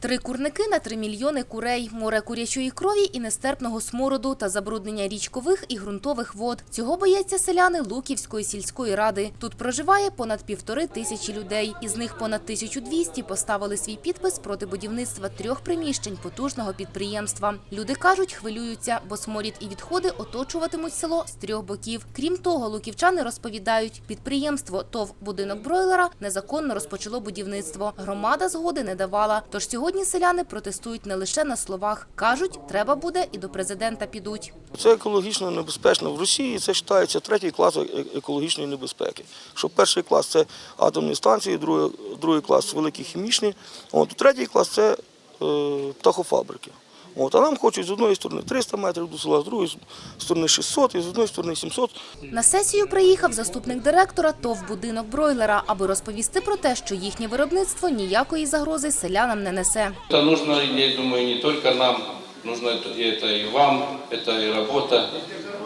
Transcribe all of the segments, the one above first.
Три курники на три мільйони курей, море курячої крові і нестерпного смороду та забруднення річкових і ґрунтових вод. Цього бояться селяни Луківської сільської ради. Тут проживає понад півтори тисячі людей. Із них понад 1200 поставили свій підпис проти будівництва трьох приміщень потужного підприємства. Люди кажуть, хвилюються, бо сморід і відходи оточуватимуть село з трьох боків. Крім того, луківчани розповідають, підприємство ТОВ будинок бройлера незаконно розпочало будівництво. Громада згоди не давала. Тож сьогодні селяни протестують не лише на словах. кажуть, треба буде і до президента підуть. Це екологічно небезпечно. В Росії це вважається третій клас е- екологічної небезпеки. Що перший клас це атомні станції, другий, другий клас великі хімічні, от, третій клас це е, птахофабрики. От, а нам хочуть з одної сторони 300 метрів до села, з другої сторони 600 і з одної сторони 700. На сесію приїхав заступник директора ТОВ будинок бройлера, аби розповісти про те, що їхнє виробництво ніякої загрози селянам не несе. Это нужно, я думаю, не только нам, нужно это, это и вам, это и работа,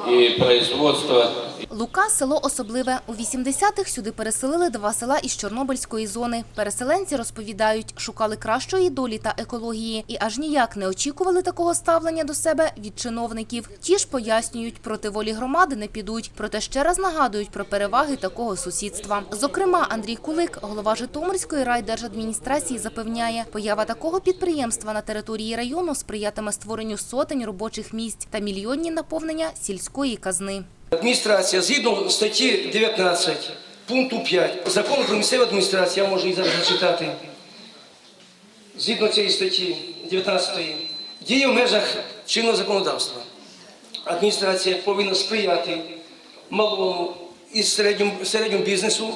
и производство. Лука село особливе. У 80-х сюди переселили два села із Чорнобильської зони. Переселенці розповідають, шукали кращої долі та екології і аж ніяк не очікували такого ставлення до себе від чиновників. Ті ж пояснюють, проти волі громади не підуть, проте ще раз нагадують про переваги такого сусідства. Зокрема, Андрій Кулик, голова Житомирської райдержадміністрації, запевняє, поява такого підприємства на території району сприятиме створенню сотень робочих місць та мільйонні наповнення сільської казни. Адміністрація згідно статті 19 пункту 5 закону про місцеву адміністрацію, я можу її зараз зачитати. Згідно цієї статті 19 діє в межах чинного законодавства. Адміністрація повинна сприяти малому і середньому, середньому бізнесу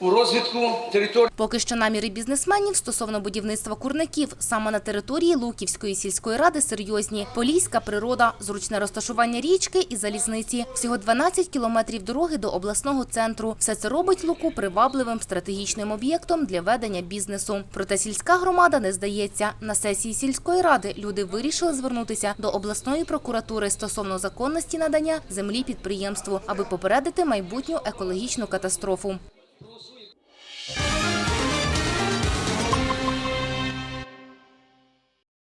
у розвитку території. Поки що наміри бізнесменів стосовно будівництва курників саме на території Луківської сільської ради серйозні. Поліська природа, зручне розташування річки і залізниці. Всього 12 кілометрів дороги до обласного центру. Все це робить Луку привабливим стратегічним об'єктом для ведення бізнесу. Проте сільська громада не здається. На сесії сільської ради люди вирішили звернутися до обласної прокуратури стосовно законності надання землі підприємству, аби попередити майбутню екологічну катастрофу.